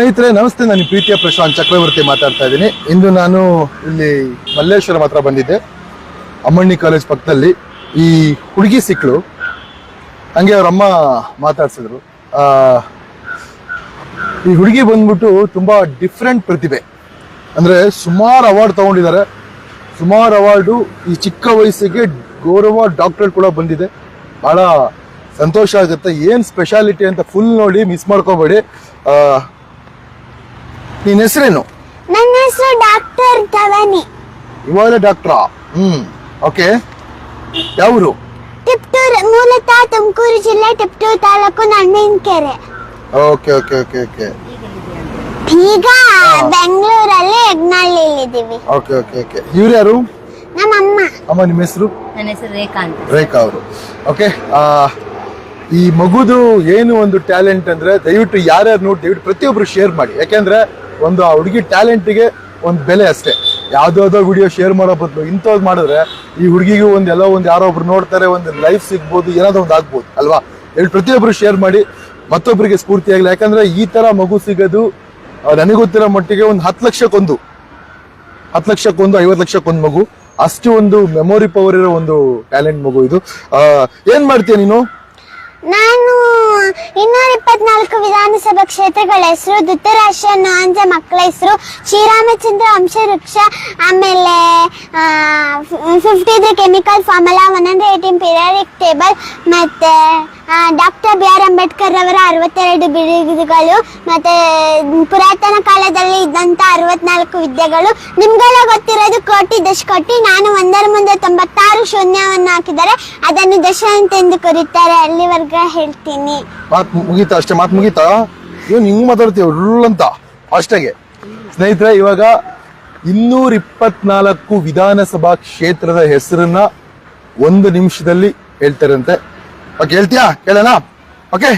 ಸ್ನೇಹಿತರೆ, ನಮಸ್ತೆ. ನಾನು ಪ್ರೀತಿಯ ಪ್ರಶಾಂತ್ ಚಕ್ರವರ್ತಿ ಮಾತಾಡ್ತಾ ಇದ್ದೀನಿ. ಇಂದು ನಾನು ಇಲ್ಲಿ ಮಲ್ಲೇಶ್ವರ ಹತ್ರ ಬಂದಿದ್ದೆ, ಅಮ್ಮಣ್ಣಿ ಕಾಲೇಜ್ ಪಕ್ಕದಲ್ಲಿ. ಈ ಹುಡುಗಿ ಸಿಕ್ಕಳು ಹಂಗೆ ಅವರಮ್ಮ ಮಾತಾಡ್ಸಿದ್ರು. ಈ ಹುಡುಗಿ ಬಂದ್ಬಿಟ್ಟು ತುಂಬಾ ಡಿಫ್ರೆಂಟ್ ಪ್ರತಿಭೆ. ಅಂದ್ರೆ ಸುಮಾರು ಅವಾರ್ಡ್ ತಗೊಂಡಿದ್ದಾರೆ. ಸುಮಾರು ಅವಾರ್ಡು ಈ ಚಿಕ್ಕ ವಯಸ್ಸಿಗೆ ಗೌರವ ಡಾಕ್ಟರೇಟ್ ಕೂಡ ಬಂದಿದೆ. ಬಹಳ ಸಂತೋಷ ಆಗುತ್ತೆ. ಏನ್ ಸ್ಪೆಷಾಲಿಟಿ ಅಂತ ಫುಲ್ ನೋಡಿ ಮಿಸ್ ಮಾಡ್ಕೋಬೇಡಿ. ಆ, ನಿನ್ ಹೆಸರೇನು? ನನ್ನ ಹೆಸರು ಡಾಕ್ಟರ್ ಧವನಿ. ಇವಾಗ ಡಾಕ್ಟ್ರಾ? Hmm okay. ಯಾವರು? ಟಿಪ್ಟೂರ್ ಮೂಲತಃ ತುಮಕೂರು ಜಿಲ್ಲೆ Tiptur taluk Nanninkere okay okay okay okay. ಈಗ ಬೆಂಗಳೂರಲ್ಲಿ ಯಜ್ಞಹಳ್ಳಿಲಿದ್ದೀವಿ ಓಕೆ ಓಕೆ ಓಕೆ. ಇವ್ರು ಯಾರು? ನಮ್ಮ ಅಮ್ಮ ನಿಮ್ಮ ಹೆಸರು? ನನ್ನ ಹೆಸರು ರೇಖಾ ಅಂತ. ರೇಖಾ ಅವರು. ಓಕೆ ಈ ಮಗುದು ಏನು ಒಂದು ಟ್ಯಾಲೆಂಟ್ ಅಂದ್ರೆ ದಯವಿಟ್ಟು ಯಾರ್ಯಾರು ನೋಡಿ ದಯವಿಟ್ಟು ಪ್ರತಿಯೊಬ್ರು ಶೇರ್ ಮಾಡಿ. ಯಾಕೆಂದ್ರೆ ಒಂದು ಆ ಹುಡುಗಿ ಟ್ಯಾಲೆಂಟಿಗೆ ಒಂದು ಬೆಲೆ ಅಷ್ಟೇ. ಯಾವ್ದಾವ್ದೋ ವಿಡಿಯೋ ಶೇರ್ ಮಾಡೋ ಬದಲು ಇಂಥದ್ದು ಮಾಡಿದ್ರೆ ಈ ಹುಡುಗಿಗೂ ಒಂದು ಎಲ್ಲೋ ಒಂದು ಯಾರೋ ಒಬ್ರು ನೋಡ್ತಾರೆ, ಒಂದು ಲೈಫ್ ಸಿಗ್ಬೋದು, ಏನಾದ್ರು ಒಂದು ಆಗ್ಬೋದು, ಅಲ್ವಾ? ಹೇಳಿ ಪ್ರತಿಯೊಬ್ಬರು ಶೇರ್ ಮಾಡಿ ಮತ್ತೊಬ್ಬರಿಗೆ ಸ್ಫೂರ್ತಿ ಆಗಲಿ ಯಾಕಂದ್ರೆ ಈ ಥರ ಮಗು ಸಿಗೋದು ನನಗೊತ್ತಿರೋ ನನಗೆ ಗೊತ್ತಿರೋ ಮಟ್ಟಿಗೆ ಒಂದು ಹತ್ತು ಲಕ್ಷಕ್ಕೊಂದು. ಹತ್ತು ಲಕ್ಷಕ್ಕೊಂದು, ಐವತ್ತು ಲಕ್ಷಕ್ಕೊಂದು ಮಗು. ಅಷ್ಟು ಒಂದು ಮೆಮೊರಿ ಪವರ್ ಇರೋ ಒಂದು ಟ್ಯಾಲೆಂಟ್ ಮಗು ಇದು. ಏನ್ ಮಾಡ್ತೀಯ ನೀನು? ನಾನು ಇನ್ನೂರ ಇಪ್ಪತ್ನಾಲ್ಕು ವಿಧಾನಸಭಾ ಕ್ಷೇತ್ರಗಳ ಹೆಸರು ಧೃತರಾಷ್ಟ್ರ ನಾಂಜ ಮಕ್ಕಳ ಹೆಸರು, ಶ್ರೀರಾಮಚಂದ್ರ ವಂಶವೃಕ್ಷ, ಆಮೇಲೆ fifty three chemical formula one hundred eighteen periodic table ಮತ್ತೆ ಡಾಕ್ಟರ್ ಬಿ ಅಂಬೇಡ್ಕರ್ ಅವರ ಅರವತ್ತೆರಡು ಬಿರುದುಗಳು ಮತ್ತೆ ಪುರಾತನ ಕಾಲದಲ್ಲಿ ಇದ್ದಂತ ಅರವತ್ನಾಲ್ಕು ವಿದ್ಯೆಗಳು. ನಿಮ್ಗೆಲ್ಲ ಗೊತ್ತಿರೋದು ಕೋಟಿ ದಶಕೋಟಿ ನಾನು ಒಂದರ ಮುಂದೆ ತೊಂಬತ್ತಾರು ಶೂನ್ಯವನ್ನು ಹಾಕಿದರೆ ಅದನ್ನು ದಶ ಅಂತೆಂದು ಕರೀತಾರೆ. ಅಲ್ಲಿವರೆಗೆ ಹೇಳ್ತೀನಿ. ಮಾತ್ ಮುಗೀತಾ ಅಷ್ಟೇ, ಮಾತು ಮುಗೀತಾ? ಏನು ಹಿಂಗ್ ಮಾತಾಡ್ತೀವಿ ರುಳ್ ಅಂತ, ಅಷ್ಟಾಗೆ. ಸ್ನೇಹಿತರೆ, ಇವಾಗ ಇನ್ನೂರ ಇಪ್ಪತ್ನಾಲ್ಕು ವಿಧಾನಸಭಾ ಕ್ಷೇತ್ರದ ಹೆಸರನ್ನ ಒಂದು ನಿಮಿಷದಲ್ಲಿ ಹೇಳ್ತಾರಂತೆ. ಹೇಳ್ತೀಯಾ? ಕೇಳೋಣ? ಓಕೆ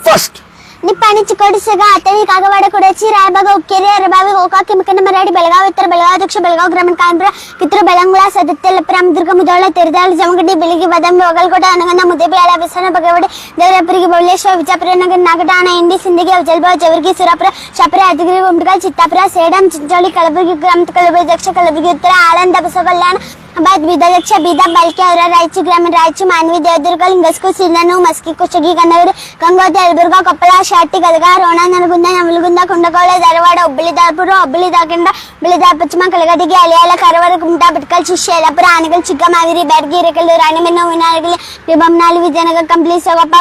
ಫಸ್ಟ್ ನಿಪ್ಪಾಣಿ ಚಿಕ್ಕೋಡಿಸಗ ಅತಳಿ ಕಾಗವಾಡ ಕೊಡಚಿ ರಾಯಬಾಗ ಉಕ್ಕೇರಿ ಅರಬಾವಿ ಗೋಕಾಕ್ ಕಿಮಕನ ಮರಾಡಿ ಬೆಳಗಾವಿ ಉತ್ತರ ಬೆಳಗಾವಿ ದಕ್ಷಿಣ ಬೆಳಗಾವಿ ಗ್ರಾಮೀಣ ಕಾನ್ಪುರ ಕಿತ್ತೂರು ಬೆಳಂಗುಳ ಸದತ್ಯ ಲಪರಾಮ ದುರ್ಗ ಮುದೋಳ ತಿರುದಾಳಿ ಜಮಗಡ್ಡಿ ಬೆಳಗಿ ಬದಾಮಿ ಒಗಲ್ಕೋಟ ಅನಗಂದ ಮುದ್ದೇಬಿಯಾಳ ಬಿಸನ ಬಗವಡೆ ದೇವರಪುರಿಗೆ ಬೌಲೇಶ್ವರ ವಿಜಾಪುರ ನಗರ ನಾಗಟಾಣ ಇಂಡಿ ಸಿಂದಗಿ ಜಲ್ಬಾವ್ ಜವರ್ಗಿ ಸುರಾಪುರ ಶಾಪುರ ಯಾದಗಿರಿ ಗುಂಟಕಲ್ ಚಿತ್ತಾಪುರ ಸೇಡಂ ಚಿಂಚೋಳಿ ಕಲಬುರಗಿ ಗ್ರಾಮ ಕಲಬುರಗಿ ದಕ್ಷಿಣ ಕಲಬುರಗಿ ಉತ್ತರ ಆಳಂದ ಬಸವಕಲ್ಯಾಣ ಬಾದ್ ಬೀದರ್ ದಕ್ಷ ಬೀದರ್ ಬಲ್ಕೆ ಅವರ ರಾಯಚೂರು ಗ್ರಾಮೀಣ ರಾಯಚೂರು ಮಾನ್ವಿ ದೇವದುರ್ಗ ಲಿಂಗಸ್ಕು ಸಿಂಧನು ಮಸ್ಕಿ ಕುಷ್ಟಗಿ ಕನ್ನೂರು ಗಂಗೋತ್ರಿ ಯಲಬುರ್ಗ ಕೊಪ್ಪಳ ಶಾಟಿ ಗದಗ ರೋಣ ನರಗುಂದ ನವಲಗುಂದ ಕುಂದಗೋಳ ಧಾರವಾಡ ಹುಬ್ಬಳ್ಳಿ ಧಾರಪುರ ಹುಬ್ಬಳ್ಳಿ ಧಾರಕಂಡ ಹುಬ್ಬಳ್ಳಿ ಧಾರ ಪಶ್ಚಿಮ ಕಲಗದಿಗೆ ಅಲಿಯಾಲ ಕಾರವಾರ ಕುಮಟಾ ಭಟ್ಕಲ್ ಶಿಷ್ಯ ಯಲ್ಲಾಪುರ ಆನಗಲ್ ಚಿಕ್ಕಮಾವಿರಿ ಬ್ಯಾಡಗಿ ಹಿರೇಕಲ್ಲು ರಾಣಿಬೆನ್ನು ವಿನಾಯಕಲಿ ರಿಬಂನಾಳಿ ವಿಜಯನಗರ ಕಂಪ್ಲಿ ಸೊಗಪ್ಪ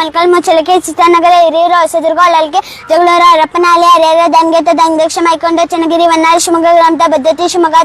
ಮಲ್ಕಲ್ ಮುಚ್ಚಲಕೆ ಚಿತ್ರನಗರ ಹಿರಿಯೂರು ಹೊಸದುರ್ಗ ಹೊಳಲ್ಕೆ ಜಗಳೂರು ಹರಪನಹಳ್ಳಿ ಹರಿಹರ ದಂಗೆತ ದಂಗದಕ್ಷ ಮೈಕೊಂಡ ಚನ್ನಗಿರಿ ಶಿವಮೊಗ್ಗ ಗ್ರಾಮದ ಬದ್ಧತಿ ಶಿವಮೊಗ್ಗ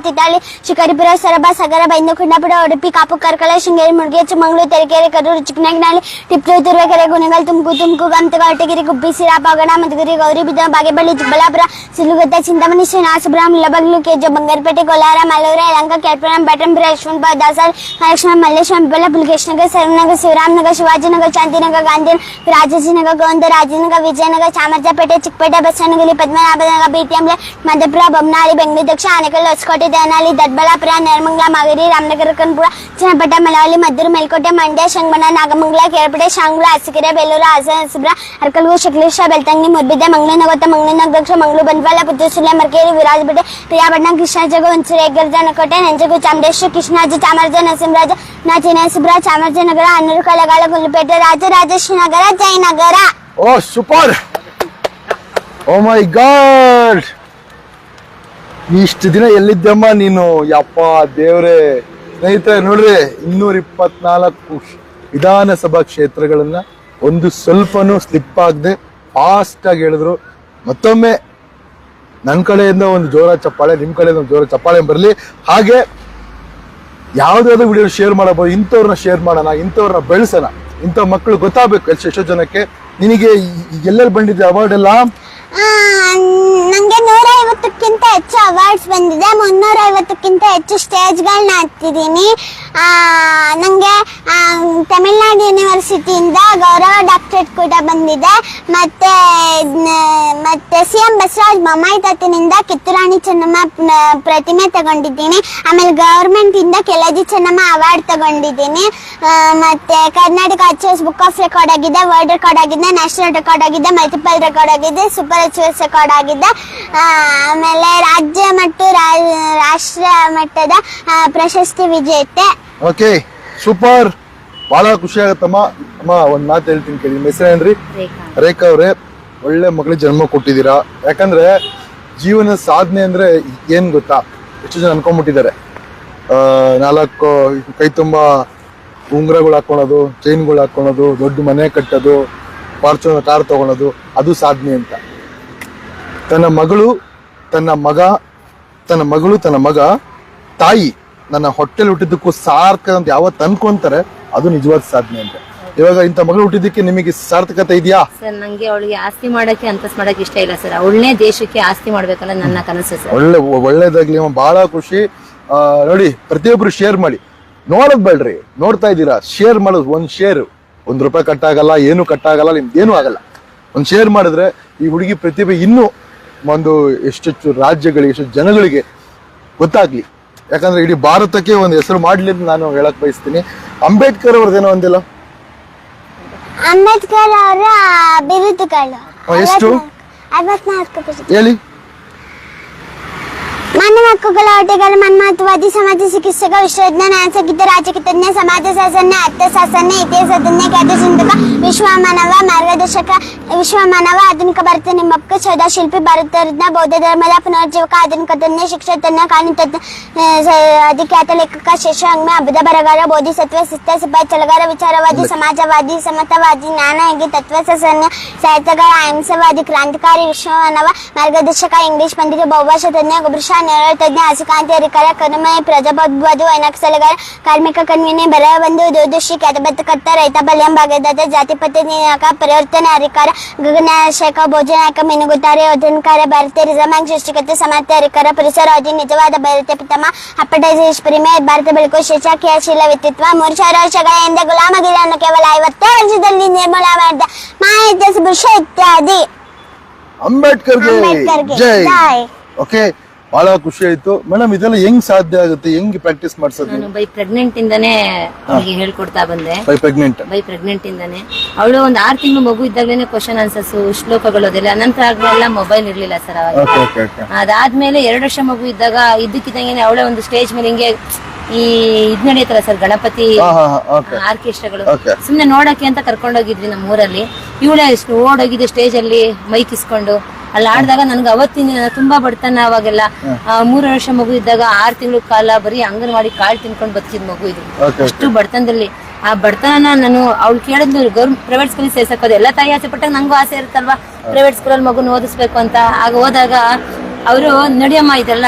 ಶಿಕಾರಿಪುರ ಸೊರಬ ಸಗರ ಬೈಂದು ಕುಂಡಾಪುರ ಉಡುಪಿ ಕಾಪು ಕಾರ್ಕಳ ಶೃಂಗೇರಿ ಮುಡಿಗೆ ಚಿಕ್ಕಮಗಳೂರು ತರೀಕೆರೆ ಕರೂರು ಚಿಕ್ಕನಗನಹಳ್ಳಿ ಟಿಪ್ಪು ತುರುವೇಕೆರೆ ಗುಣಗಲ್ ತುಮಕೂರು ತುಮಕೂರು ಗಮತಗ ಹೊಟ್ಟಗಿರಿ ಗುಬ್ಬಿ ಸಿರಾಪ ಗಣ ಮಧುಗಿರಿ ಗೌರಿಬಿದ ಬಾಗೇಪಳ್ಳಿ ಚಿಕ್ಕಬಳ್ಳಾಪುರ ಸಿಲುಗುತ್ತ ಚಿಂತಾಮಣಿ ಶ್ರೀನಿವಾಸಪುರಂ ಲಬಗ್ಲು ಕೆಜ ಬಂಗಾರಪೇಟೆ ಕೋಲಾರ ಮಲ್ಲೂರ ಯಲಂಕ ಕೆಲ್ಪುರಂ ಬೆಟಂಪುರ ಯಶವಂತಪುರ ದಾಸರ್ ಮಹಾಲಕ್ಷ್ಮ ಮಲ್ಲೇಶ್ವರಂ ಬೆಲ್ಲ ಪುಲಕೇಶ್ನಗರ್ ಸರನಗರ್ ಶಿವರಾಮನಗರ್ ಶಿವಾಜಿನಗರ್ ಶಾಂತಿನಗರ್ ಗಾಂಧಿನಗರ್ ರಾಜಾಜಿನಗರ್ ಗೋವಿಂದ ರಾಜನಗರ್ ವಿಜಯನಗರ್ ಚಾಮರಾಜಪೇಟೆ ಚಿಕ್ಕಪೇಟೆ ಬಸವನಗಿರಿ ಪದ್ಮನಾಭನಗರ್ ಬಿಟಿಎಂಲೆ ಮಧ್ಯಪುರ ಬೊಮ್ಮನಾಳಿ ಬೆಂಗಳೂರು ದಕ್ಷಿಣ ಆನೇಕಲ್ ಹೊಸಕೋಟೆ ದೇವನಹಳ್ಳಿ ದೊಡ್ಡಬಳ್ಳಾಪುರ సోలాపుర నేర్మంగళ మగరి రామనగర్ కన్పుర చిన్నపట్ట మెలవల్లి మద్దూరు మెల్కోట మండ్య శంగమణ నాగమంగళ కేరపట శాంగుల అసికిర బెల్లూరు ఆసనసిబ్ర అరకలుగు శక్లేష బెల్తంగి ముర్బిద మంగళనగొత్త మంగళనగక్ష మంగళ బండ్వాల పుత్తూసుల మర్కేరి విరాజపేట ప్రియాపట్నం కృష్ణాజగు ఉంచురు ఎగ్గర్జనకోట నెంచగు చామరేశ్వరు కృష్ణాజు చామర్జ నరసింహరాజ నా చిన్నసిబ్ర చామర్జ Annur కలగాల గుల్లుపేట Rajarajeshwari Nagar Jayanagar oh super! Oh my god! ಇಷ್ಟು ದಿನ ಎಲ್ಲಿದ್ದಮ್ಮ ನೀನು? ಯಪ್ಪ ದೇವ್ರೆ. ಸ್ನೇಹಿತರೆ, ನೋಡ್ರಿ, ಇನ್ನೂರ ಇಪ್ಪತ್ನಾಲ್ಕು ವಿಧಾನಸಭಾ ಕ್ಷೇತ್ರಗಳನ್ನ ಒಂದು ಸ್ವಲ್ಪನೂ ಸ್ಲಿಪ್ ಆಗದೆ ಫಾಸ್ಟ್ ಆಗಿ ಹೇಳಿದ್ರು. ಮತ್ತೊಮ್ಮೆ ನನ್ನ ಕಡೆಯಿಂದ ಒಂದು ಜೋರ ಚಪ್ಪಾಳೆ ನಿಮ್ಮ ಕಡೆಯಿಂದ ಒಂದು ಜೋರ ಚಪ್ಪಾಳೆ ಬರಲಿ. ಹಾಗೆ ಯಾವ್ದಾದ್ರು ವಿಡಿಯೋ ಶೇರ್ ಮಾಡಬಹುದು, ಇಂಥವ್ರನ್ನ ಶೇರ್ ಮಾಡೋಣ, ಇಂಥವ್ರನ್ನ ಬೆಳೆಸೋಣ. ಇಂಥ ಮಕ್ಕಳು ಗೊತ್ತಾಗಬೇಕು ಎಷ್ಟು ಎಷ್ಟೋ ಜನಕ್ಕೆ. ನಿನಗೆ ಎಲ್ಲೆಲ್ಲಿ ಬಂದಿದ್ದೆ ಅವಾರ್ಡ್ ಎಲ್ಲ? ಆ, ನಂಗೆ ನೂರ ಐವತ್ತಕ್ಕಿಂತ ಹೆಚ್ಚು ಅವಾರ್ಡ್ಸ್ ಬಂದಿದೆ. ಮುನ್ನೂರ ಐವತ್ತಕ್ಕಿಂತ ಹೆಚ್ಚು ಸ್ಟೇಜ್ಗಳನ್ನ ಹತ್ತಿದ್ದೀನಿ ನನಗೆ ತಮಿಳ್ನಾಡು ಯೂನಿವರ್ಸಿಟಿಯಿಂದ ಗೌರವ ಡಾಕ್ಟರೇಟ್ ಕೂಡ ಬಂದಿದೆ. ಮತ್ತೆ ಮತ್ತು ಸಿ ಎಂ ಬಸವರಾಜ್ ಬೊಮ್ಮಾಯಿ ತಾತನಿಂದ ಕಿತ್ತೂರಾಣಿ ಚೆನ್ನಮ್ಮ ಪ್ರತಿಮೆ ತಗೊಂಡಿದ್ದೀನಿ. ಆಮೇಲೆ ಗೌರ್ಮೆಂಟಿಂದ ಕೆಲಜಿ ಚೆನ್ನಮ್ಮ ಅವಾರ್ಡ್ ತಗೊಂಡಿದ್ದೀನಿ. ಮತ್ತು ಮತ್ತೆ Karnataka achieves book of record ಆಗಿದೆ ವರ್ಲ್ಡ್ ರೆಕಾರ್ಡ್ ಆಗಿದೆ ನ್ಯಾಷನಲ್ ರೆಕಾರ್ಡ್ ಆಗಿದೆ ಮಲ್ಟಿಪಲ್ ರೆಕಾರ್ಡ್ ಆಗಿದೆ ಸೂಪರ್ ರೆಕಾರ್ಡ್ ಆಗಿದ್ದ ಆಮೇಲೆ ರಾಜ್ಯ ಮತ್ತು ರಾಷ್ಟ್ರ ಮಟ್ಟದ ಪ್ರಶಸ್ತಿ ವಿಜೇತೆ. ಓಕೆ ಸೂಪರ್ ಬಹಳ ಖುಷಿ ಆಗತ್ತಮ್ಮ ಅಮ್ಮ. ಒಂದ್ ಮಾತು ಹೇಳ್ತೀನಿ ಕೇಳಿ. ನಿಮ್ಮ ಹೆಸರೇನ್ರಿ ರೇಖಾ. ಅವ್ರೆ. ಒಳ್ಳೆ ಮಗಳಿಗೆ ಜನ್ಮ ಕೊಟ್ಟಿದ್ದೀರಾ. ಯಾಕಂದ್ರೆ ಜೀವನ ಸಾಧನೆ ಅಂದ್ರೆ ಏನ್ ಗೊತ್ತಾ? ಎಷ್ಟು ಜನ ಅನ್ಕೊಂಡ್ಬಿಟ್ಟಿದ್ದಾರೆ. ಆ, ನಾಲ್ಕು ಕೈ ತುಂಬ ಉಂಗ್ರಗಳು ಹಾಕೊಳೋದು ಚೈನ್ಗಳು ಹಾಕೊಳೋದು ದೊಡ್ಡ ಮನೆ ಕಟ್ಟೋದು ಫಾರ್ಚುನರ್ ಕಾರ್ ತಗೊಳೋದು ಅದು ಸಾಧನೆ ಅಂತ. ತನ್ನ ಮಗಳು ತನ್ನ ಮಗ ತನ್ನ ಮಗಳು ತನ್ನ ಮಗ ತಾಯಿ ನನ್ನ ಹೊಟ್ಟೆಲಿ ಹುಟ್ಟಿದ್ದಕ್ಕೂ ಸಾರ್ಥಕ ಅಂತ ಯಾವತ್ತು ಅನ್ಕೊಂತಾರೆ ಅದು ನಿಜವಾದ ಸಾಧನೆ ಅಂತ. ಇವಾಗ ಇಂಥ ಮಗಳು ಹುಟ್ಟಿದ್ದಕ್ಕೆ ನಿಮಗೆ ಸಾರ್ಥಕತೆ ಇದೆಯಾ? ಸರ್ ನಂಗೆ ಅವಳಿಗೆ ಆಸ್ತಿ ಮಾಡಕ್ಕೆ ಅಂತಸ್ ಮಾಡಕ್ಕೆ ಇಷ್ಟ ಇಲ್ಲ ಸರ್. ಅವಳನೇ ದೇಶಕ್ಕೆ ಆಸ್ತಿ ಮಾಡ್ಬೇಕಲ್ಲ ನನ್ನ ಕನಸು ಸರ್. ಒಳ್ಳೆ ಒಳ್ಳೇದಾಗ್ಲಿ ಅಮ್ಮ ಬಹಳ ಖುಷಿ. ಆ, ನೋಡಿ ಪ್ರತಿಯೊಬ್ರು ಶೇರ್ ಮಾಡಿ. ನೋಡೋದ್ ಬೇಡ್ರಿ ನೋಡ್ತಾ ಇದ್ದೀರಾ? ಶೇರ್ ಮಾಡೋದು ಒಂದ್ ಶೇರ್ ಒಂದ್ ರೂಪಾಯಿ ಆಗಲ್ಲ ಏನು ಕಟ್ಟಾಗಲ್ಲ ನಿಮ್ದು ನಿಮ್ದೇನು ಆಗಲ್ಲ. ಒಂದ್ ಶೇರ್ ಮಾಡಿದ್ರೆ ಈ ಹುಡುಗಿ ಪ್ರತಿಭೆ ಇನ್ನೂ ಒಂದು ಎಷ್ಟೆಷ್ಟು ರಾಜ್ಯಗಳಿಗೆ ಎಷ್ಟು ಜನಗಳಿಗೆ ಗೊತ್ತಾಗ್ಲಿ. ಯಾಕಂದ್ರೆ ಇಡೀ ಭಾರತಕ್ಕೆ ಒಂದು ಹೆಸರು ಮಾಡ್ಲಿ ಅಂತ ನಾನು ಹೇಳಕ್ ಬಯಸ್ತೀನಿ. ಅಂಬೇಡ್ಕರ್ ಅವ್ರದ್ದೇನೋ ಒಂದಿಲ್ಲ. ಅಂಬೇಡ್ಕರ್ ಅವರ ಬಿರುದುಗಳು ಎಷ್ಟು? ಹೇಳಿ. ಮಾನವ ಹಕ್ಕುಗಳ ಹೋಟೆಗಳು ಮನ್ಮಹತ್ವವಾದಿ ಸಮಾಜ ಚಿಕಿತ್ಸಕ ವಿಶ್ವವಿಜ್ಞಾನ ಸಂಗೀತ ರಾಜಕೀಯ ಸಮಾಜ ಶಾಸನ ಅರ್ಥಶಾಸ್ತ್ರ ಇತಿಹಾಸತಜ್ಞ ಖ್ಯಾತ ಚಿಂತಕ ವಿಶ್ವ ಮಾನವ ಮಾರ್ಗದರ್ಶಕ ವಿಶ್ವ ಮಾನವ ಆಧುನಿಕ ಭಾರತ ನಿಮ್ಮಕ್ಕ ಸೌಧ ಶಿಲ್ಪಿ ಭಾರತ ರತ್ನ ಬೌದ್ಧ ಧರ್ಮದ ಪುನರ್ಜೀವಕ ಆಧುನಿಕ ತಜ್ಞ ಶಿಕ್ಷಣ ತಜ್ಞ ಕಾನೂನು ತಜ್ಞ ಆ, ಸ- ಅಧಿಖ್ಯಾತ ಲೇಖಕ ಶೇಷಾಂಗ್ಮ ಅಬುಧ ಬರಗಾರ ಬೋಧಿಸತ್ವ ಸಿಸ್ತ ಸಿಪಾಯಿ ಚಲಗಾರ ವಿಚಾರವಾದಿ ಸಮಾಜವಾದಿ ಸಮತವಾದಿ ಜ್ಞಾನಯೋಗಿ ತತ್ವಸನ್ಯ ಸಾಹಿತ್ಯಗಾರ ಅಹಿಂಸವಾದಿ ಕ್ರಾಂತಿಕಾರಿ ವಿಶ್ವ ಮಾನವ ಮಾರ್ಗದರ್ಶಕ ಇಂಗ್ಲಿಷ್ ಪಂಡಿತ ಬಹುಭಾಷಾ ತಜ್ಞ ಗುಬ್ರಷಾ ನೇರ ತಜ್ಞ ಹಸಿಕಾಂತಿ ಅಧಿಕಾರ ಕನುಮಯ ಪ್ರಜಾಪ್ರಭುತ್ವವಾದಿ ವೈನಾಕ್ ಸಲಗಾರ ಕಾರ್ಮಿಕ ಕನ್ವಿನಿ ಬರ ಬಂಧು ದೂರದೃಷ್ಟಿ ಖ್ಯಾತಬದ್ಧಕರ್ತ ರೈತ ಬಲ್ಯಂ ಭಾಗದಾತ ಜಾತಿಪತಿ ನಿಯಾಮಕ ಪರಿವರ್ತನೆ ಅಧಿಕಾರ ಗಗನಾಶಕ ಭೋಜನಾಯಕ ಮೀನುಗುತ್ತಾರೆ ಯೋಧನಕಾರ ಭಾರತೀಯ ರಿಸರ್ವ್ ಬ್ಯಾಂಕ್ ಸೃಷ್ಟಿಕರ್ತ ಸಮಾಜ ಅಧಿಕಾರ ಪರಿಸರವಾದಿ ನಿಜವಾದ ಭಾರತ ಪಿತಮ ಅಪ್ಪಟೈಸ್ ಪ್ರಿಮೆ ಭಾರತ ಬೆಳಕು ಶಿಕ್ಷ ಕ್ರಿಯಾಶೀಲ ವ್ಯಕ್ತಿತ್ವ ಮೂರು ಸಾವಿರ ವರ್ಷಗಳ ಹಿಂದೆ ಗುಲಾಮಗಿರಿಯನ್ನು ಕೇವಲ ಐವತ್ತೇ ವರ್ಷದಲ್ಲಿ ನಿರ್ಮೂಲ ಮಾಡಿದ ಮಾಹಿತಿ ಭುಷ ಇತ್ಯಾದಿ ಅಂಬೇಡ್ಕರ್ಗೆ ಅಂಬೇಡ್ಕರ್ಗೆ ಜೈ ಜೈ. ಓಕೆ ಬಹಳ ಖುಷಿ ಆಯ್ತು. ಮೇಡಮ್ ಇದೆಲ್ಲ ಹೆಂಗ್ ಸಾಧ್ಯ ಆಗುತ್ತೆ? ಹೆಂಗ್ ಪ್ರಾಕ್ಟೀಸ್ ಮಾಡ್ಸೋದು? ನಾನು ಬೈ ಪ್ರೆಗ್ನೆಂಟ್ ಇಂದಾನೆ ಅವಳಿಗೆ ಹೇಳ್ಕೊಡ್ತಾ ಬಂದೆ. ಬೈ ಪ್ರೆಗ್ನೆಂಟ್ ಬೈ ಪ್ರೆಗ್ನೆಂಟ್ ಇಂದಾನೆ. ಅವಳು ಒಂದ್ ಆರ್ ತಿಂಗಳು ಮಗು ಇದ್ದಾಗಲೇನೆ ಕ್ವಶನ್ ಆನ್ಸರ್ಸ್ ಶ್ಲೋಕಗಳು ಅದೆಲ್ಲ. ನಂತರ ಆಗ್ಲೆಲ್ಲ ಮೊಬೈಲ್ ಇರ್ಲಿಲ್ಲ ಸರ್ ಅವಾಗ. ಓಕೆ ಓಕೆ ಓಕೆ ಅದಾದ್ಮೇಲೆ ಎರಡು ವರ್ಷ ಮಗು ಇದ್ದಾಗ ಇದ್ದಕ್ಕಿದ್ದಂಗೆ ಅವಳೇ ಒಂದು ಸ್ಟೇಜ್ ಮೇಲೆ ಹಿಂಗೆ ಈ ಇದ್ ನಡೆಯುತ್ತಲ್ಲ ಸರ್ ಗಣಪತಿ ಆರ್ಕೆಸ್ಟ್ರಾಗಳು. ಸುಮ್ನೆ ನೋಡಕ್ಕೆ ಅಂತ ಕರ್ಕೊಂಡೋಗಿದ್ವಿ ನಮ್ಮ ಊರಲ್ಲಿ. ಇವಳೆ ಎಷ್ಟು ಓಡೋಗಿದ್ದು ಸ್ಟೇಜ್ ಅಲ್ಲಿ ಮೈಕ್ ಇಸ್ಕೊಂಡು. ಅಲ್ಲಿ ಆಡಿದಾಗ ನನ್ಗೆ ಅವತ್ತಿನ ತುಂಬಾ ಬಡತನ ಅವಾಗೆಲ್ಲ ಮೂರು ವರ್ಷ ಮಗು ಇದ್ದಾಗ ಆರ್ ತಿಂಗಳು ಕಾಲ ಬರೀ ಅಂಗನವಾಡಿ ಕಾಳು ತಿನ್ಕೊಂಡು ಬರ್ತಿದ್ ಮಗು ಇದು. ಅಷ್ಟು ಬಡತನದಲ್ಲಿ. ಆ ಬಡತನ ನಾನು ಅವ್ಳು ಕೇಳಿದ್ಲು ಗೌರ್ಮೆಂಟ್ ಪ್ರೈವೇಟ್ ಸ್ಕೂಲ್ ಸೇರ್ಸಕ್ಕೋದು ಎಲ್ಲ ತಾಯಿ ಆಸೆ ಪಟ್ಟಾಗ ನಂಗೂ ಆಸೆ ಇರುತ್ತಲ್ವಾ? ಪ್ರೈವೇಟ್ ಸ್ಕೂಲಲ್ಲಿ ಮಗುನ ಓದಿಸ್ಬೇಕು ಅಂತ. ಆಗ ಹೋದಾಗ ಅವರು ನಡಿಯಮ್ಮ ಇದೆಲ್ಲ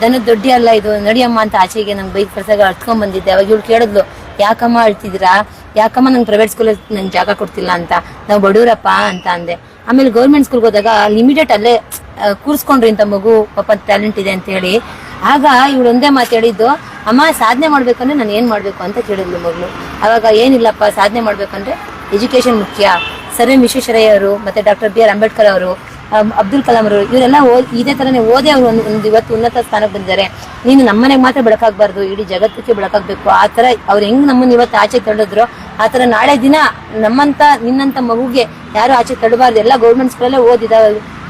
ದನದ ದೊಡ್ಡಿ ಅಲ್ಲ, ಇದು ನಡಿಯಮ್ಮ ಅಂತ ಆಚೆಗೆ ನಂಗೆ ಬೈಕ್ ಕಳ್ಸಾಗ ಅಳ್ಕೊಂಡ್ ಬಂದಿದ್ದೆ. ಅವಾಗ ಇವಳು ಕೇಳಿದ್ಲು, ಯಾಕಮ್ಮ ಅಳ್ತಿದ್ದೀರಾ? ಯಾಕಮ್ಮ ನಂಗೆ ಪ್ರೈವೇಟ್ ಸ್ಕೂಲಲ್ಲಿ ನಂಗೆ ಜಾಗ ಕೊಡ್ತಿಲ್ಲ ಅಂತ? ನಾವು ಬಡವರಪ್ಪ ಅಂತ ಅಂದೆ. ಆಮೇಲೆ ಗೌರ್ಮೆಂಟ್ ಸ್ಕೂಲ್ಗೆ ಹೋದಾಗ ಇಮಿಡಿಯೇಟ್ ಅಲ್ಲೇ ಕೂರಿಸ್ಕೊಂಡ್ರಿ ಅಂತ ಮಗು, ಪಾಪ ಟ್ಯಾಲೆಂಟ್ ಇದೆ ಅಂತ ಹೇಳಿ. ಆಗ ಇವಳು ಒಂದೇ ಮಾತು ಹೇಳಿದ್ದು, ಅಮ್ಮ, ಸಾಧನೆ ಮಾಡ್ಬೇಕಂದ್ರೆ ನಾನು ಏನು ಮಾಡಬೇಕು? ಅಂತ ಕೇಳಿದ್ಲು ಮಗಳು. ಅವಾಗ ಏನಿಲ್ಲಪ್ಪ, ಸಾಧನೆ ಮಾಡ್ಬೇಕಂದ್ರೆ ಎಜುಕೇಶನ್ ಮುಖ್ಯ. ಸರ್ ಎಂ ವಿಶ್ವೇಶ್ವರಯ್ಯ ಅವರು, ಮತ್ತೆ ಡಾಕ್ಟರ್ ಬಿ ಆರ್ ಅಂಬೇಡ್ಕರ್ ಅವರು ಅಬ್ದುಲ್ ಕಲಾಂ ಅವರು, ಇವರೆಲ್ಲ ಇದೇ ತರನೇ ಓದೇ ಅವರು ಒಂದು ಇವತ್ತು ಉನ್ನತ ಸ್ಥಾನಕ್ಕೆ ಬಂದಿದ್ದಾರೆ. ನೀನು ನಮ್ಮನೆಗೆ ಮಾತ್ರ ಬೆಳಕಾಗಬಾರ್ದು, ಇಡೀ ಜಗತ್ತಿಗೆ ಬೆಳಕಾಗಬೇಕು. ಆ ತರ ಅವ್ರು ಹೆಂಗ್ ನಮ್ಮನ್ನ ಇವತ್ತು ಆಚೆ ತಳ್ಳಿದ್ರು, ಆ ತರ ನಾಳೆ ದಿನ ನಮ್ಮಂತ, ನಿನ್ನಂತ ಮಗುಗೆ ಯಾರು ಆಚೆ ತಳ್ಳಬಾರ್ದು ಎಲ್ಲ ಗೌರ್ಮೆಂಟ್ ಸ್ಕೂಲಲ್ಲೇ ಓದಿದ,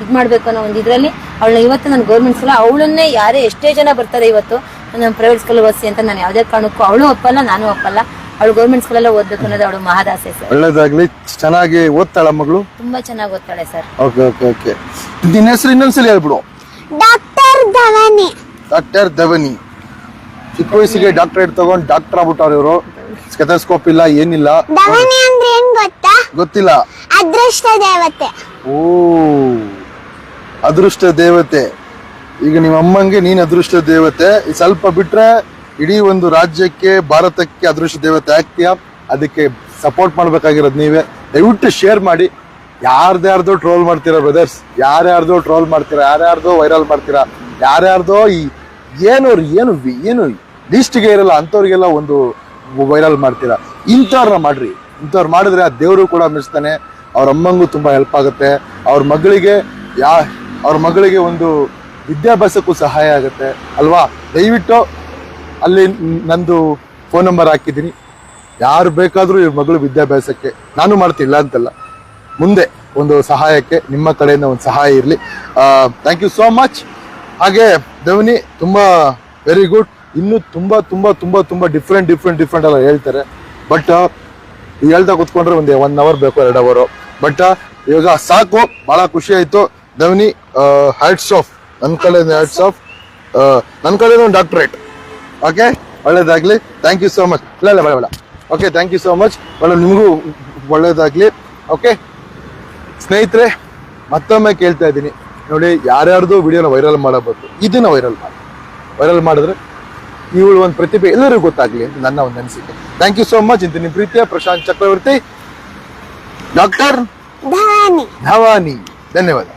ಇದ್ ಮಾಡ್ಬೇಕು ಅನ್ನೋ ಒಂದು ಇದ್ರಲ್ಲಿ ಅವಳನ್ನ ಇವತ್ತು ನಾನು ಗೌರ್ಮೆಂಟ್ ಸ್ಕೂಲ್ ಅವಳನ್ನೇ ಯಾರೇ ಎಷ್ಟೇ ಜನ ಬರ್ತಾರೆ ಇವತ್ತು ನಾನು ಪ್ರೈವೇಟ್ ಸ್ಕೂಲ್ ಓದಿಸಿ ಅಂತ ನಾನು ಯಾವುದೇ ಕಾರಣಕ್ಕೂ ಅವಳು ಒಪ್ಪಲ್ಲ, ನಾನು ಒಪ್ಪಲ್ಲ. ಅವಳು ಗೌರ್ಮೆಂಟ್ ಸ್ಕೂಲಲ್ಲೇ ಓದ್ಬೇಕು ಅನ್ನೋದು ಅವಳು ಮಹದಾಸೆ ಸರ್. ಒಳ್ಳೇದಾಗ್ಲಿ. ಚೆನ್ನಾಗಿ ಓದ್ತಾಳ ಮಗಳು? ತುಂಬಾ ಚೆನ್ನಾಗಿ ಓದ್ತಾಳೆ ಸರ್. Okay okay okay. ನಿನ್ನ ಹೆಸರು ಇನ್ನೊಂದ್ಸಲ ಹೇಳ್ಬಿಡು. ಡಾಕ್ಟರ್ ಧವನಿ. ಡಾಕ್ಟರ್ ಧವನಿ. ಚಿಕ್ಕ ವಯಸ್ಸಿಗೆ ಡಾಕ್ಟರೇಟ್ ತಗೊಂಡ್ ಡಾಕ್ಟರ್ ಆಗ್ಬಿಟ್ಟವ್ರು ಇವರು. ಸ್ಕೆಥೋಸ್ಕೋಪ್ ಇಲ್ಲ ಏನಿಲ್ಲ. ಧವನಿ ಅಂದ್ರೆ ಏನ್ ಗೊತ್ತಾ? ಗೊತ್ತಿಲ್ಲ. ಅದೃಷ್ಟ ದೇವತೆ. ಓ ಅದೃಷ್ಟ ದೇವತೆ. ಈಗ ನಿಮ್ಮ ಅಮ್ಮಂಗೆ ನೀನ್ ಅದೃಷ್ಟ ದೇವತೆ. ಈ ಸ್ವಲ್ಪ ಬಿಟ್ರೆ ಇಡೀ ಒಂದು ರಾಜ್ಯಕ್ಕೆ, ಭಾರತಕ್ಕೆ ಅದೃಷ್ಟ ದೇವತೆ ಆಗ್ತೀಯಾ? ಅದಕ್ಕೆ ಸಪೋರ್ಟ್ ಮಾಡಬೇಕಾಗಿರೋದು ನೀವೇ. ದಯವಿಟ್ಟು ಶೇರ್ ಮಾಡಿ. ಯಾರ್ದ್ಯಾರ್ದೋ ಟ್ರೋಲ್ ಮಾಡ್ತೀರಾ ಬ್ರದರ್ಸ್ ಯಾರ್ಯಾರ್ದೋ ಟ್ರೋಲ್ ಮಾಡ್ತೀರಾ ಯಾರ್ಯಾರ್ದೋ ವೈರಲ್ ಮಾಡ್ತೀರಾ ಯಾರ್ಯಾರ್ದೋ ಈ ಏನು ಏನು ಏನು ಲೀಸ್ಟ್ಗೆ ಇರಲ್ಲ, ಅಂಥವ್ರಿಗೆಲ್ಲ ಒಂದು ವೈರಲ್ ಮಾಡ್ತೀರಾ? ಇಂಥವ್ರನ್ನ ಮಾಡ್ರಿ. ಇಂಥವ್ರು ಮಾಡಿದ್ರೆ ಆ ದೇವರು ಕೂಡ ಮೆಚ್ತಾನೆ ಅವ್ರ ಅಮ್ಮಂಗೂ ತುಂಬ ಹೆಲ್ಪ್ ಆಗುತ್ತೆ. ಅವ್ರ ಮಗಳಿಗೆ ಯಾ, ಅವ್ರ ಮಗಳಿಗೆ ಒಂದು ವಿದ್ಯಾಭ್ಯಾಸಕ್ಕೂ ಸಹಾಯ ಆಗುತ್ತೆ. ಅಲ್ವಾ? ದಯವಿಟ್ಟು ಅಲ್ಲಿ ನಂದು ಫೋನ್ ನಂಬರ್ ಹಾಕಿದ್ದೀನಿ. ಯಾರು ಬೇಕಾದರೂ ಇವ್ರ ಮಗಳು ವಿದ್ಯಾಭ್ಯಾಸಕ್ಕೆ, ನಾನು ಮಾಡ್ತಿಲ್ಲ ಅಂತಲ್ಲ. ಮುಂದೆ ಒಂದು ಸಹಾಯಕ್ಕೆ, ನಿಮ್ಮ ಕಡೆಯಿಂದ ಒಂದು ಸಹಾಯ ಇರಲಿ. ಥ್ಯಾಂಕ್ ಯು ಸೋ ಮಚ್ ಹಾಗೆ ದೇವನಿ ತುಂಬ ವೆರಿ ಗುಡ್ ಇನ್ನೂ ತುಂಬ ತುಂಬ ತುಂಬ ತುಂಬ ಡಿಫ್ರೆಂಟ್ ಡಿಫ್ರೆಂಟ್ ಡಿಫ್ರೆಂಟ್ ಎಲ್ಲ ಹೇಳ್ತಾರೆ. ಬಟ್ ಹೇಳ್ತಾ ಕೂತ್ಕೊಂಡ್ರೆ ಒಂದು ಒನ್ ಅವರ್ ಬೇಕು, ಎರಡು ಅವರು ಬಟ್ ಇವಾಗ ಸಾಕು ಭಾಳ ಖುಷಿ ಆಯಿತು. ದೇವನಿ ಹ್ಯಾಟ್ಸ್ ಆಫ್ ನನ್ನ ಕಡೆಯಿಂದ ಹ್ಯಾಟ್ಸ್ ಆಫ್ ನನ್ನ ಕಡೆಯಿಂದ ಒಂದು ಡಾಕ್ಟ್ರೇಟ್ ಓಕೆ ಒಳ್ಳೇದಾಗಲಿ. ಥ್ಯಾಂಕ್ ಯು ಸೋ ಮಚ್ ಇಲ್ಲ ಇಲ್ಲ ಬೇಡ ಬೇಡ. Okay thank you so much ಒಳ್ಳೆ ನಿಮಗೂ ಒಳ್ಳೇದಾಗ್ಲಿ. ಓಕೆ ಸ್ನೇಹಿತರೆ ಮತ್ತೊಮ್ಮೆ ಕೇಳ್ತಾ ಇದ್ದೀನಿ. ನೋಡಿ ಯಾರ್ಯಾರ್ದು ವಿಡಿಯೋನ ವೈರಲ್ ಮಾಡಬಾರ್ದು ಇದನ್ನ ವೈರಲ್ ಮಾಡಿ. ವೈರಲ್ ಮಾಡಿದ್ರೆ ಇವಳು ಒಂದು ಪ್ರತಿಭೆ ಎಲ್ಲರಿಗೂ ಗೊತ್ತಾಗ್ಲಿ ಅಂತ ನನ್ನ ಒಂದು ಅನಿಸಿಕೆ. ಥ್ಯಾಂಕ್ ಯು ಸೋ ಮಚ್ ಇಂತ ನಿಮ್ಮ ಪ್ರೀತಿಯ ಪ್ರಶಾಂತ್ ಚಕ್ರವರ್ತಿ. ಡಾಕ್ಟರ್ ಧವಾನಿ. ಧವಾನಿ. ಧನ್ಯವಾದ.